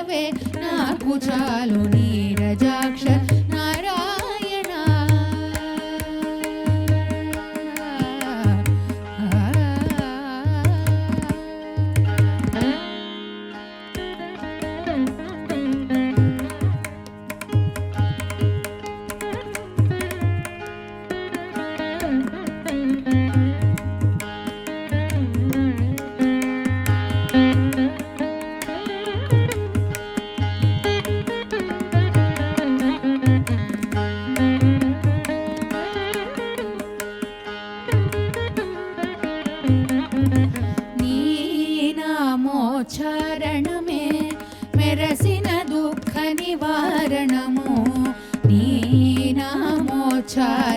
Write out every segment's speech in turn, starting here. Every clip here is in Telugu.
నీడవే నాకు చాలు నీడజ child.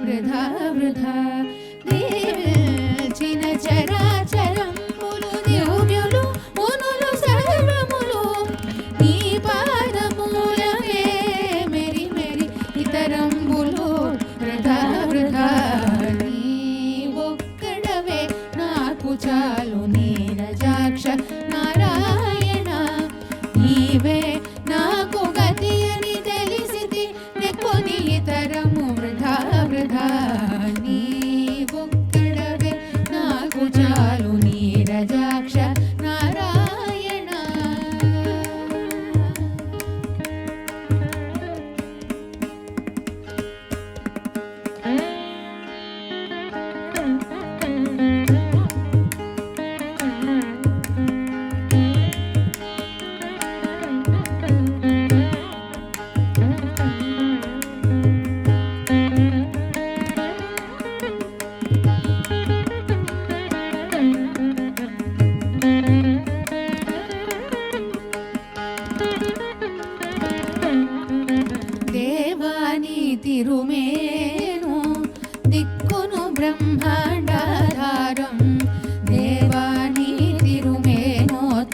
वृथा वृथा escuchar una.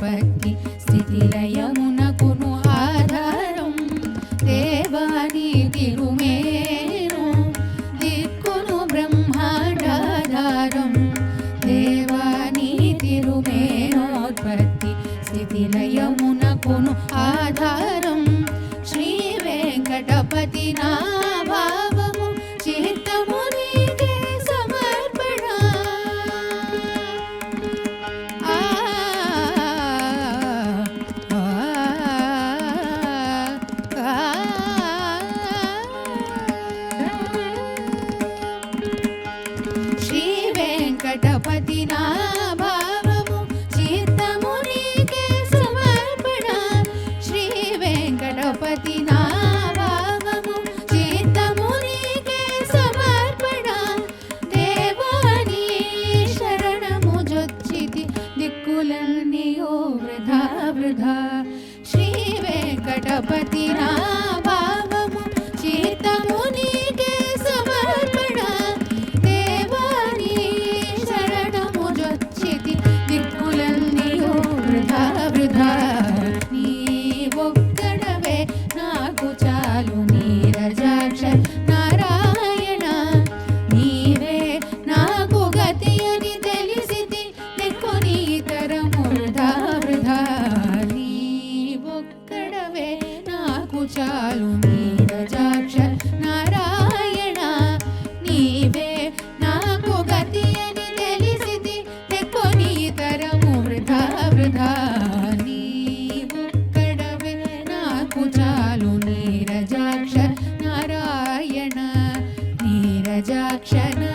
భక్తి స్థితిలయమునకును ఆధారం దేవాని తిరుమేరు దిక్కును బ్రహ్మాండాధారం దేవాని తిరుమేరోత్పత్తి స్థితిలయమునకును ఆధారం. శ్రీ వెంకటపతినా patina. Shagna.